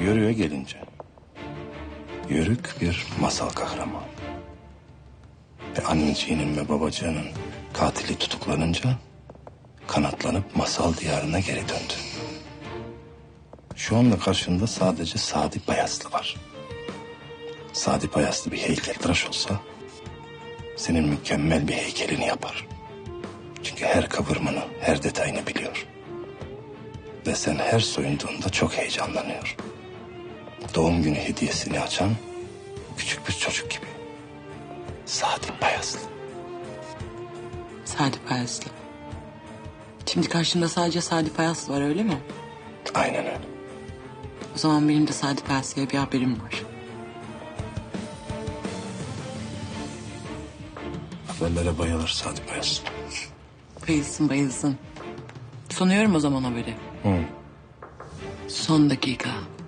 Yörüğe gelince. Yörük bir masal kahramanı. Ve anneciğinin ve babacığının katili tutuklanınca kanatlanıp masal diyarına geri döndü. Şu anda karşında sadece Sadi Bayaslı var. Sadi Bayaslı bir heykeltıraş olsa senin mükemmel bir heykelini yapar. Çünkü her kıvırmanı, her detayını biliyor. Ve sen her soyunduğunda çok heyecanlanıyor. Doğum günü hediyesini açan küçük bir çocuk gibi. Sadi Bayaslı. Sadi Payaslı. Şimdi karşında sadece Sadi Payaslı var öyle mi? Aynen öyle. O zaman benim de Sadi Payaslı'ya bir haberim var. Haberlere bayılır Sadi Bayaslı. Bayılsın bayılsın. Sunuyorum o zaman haberi. Hı. Son dakika.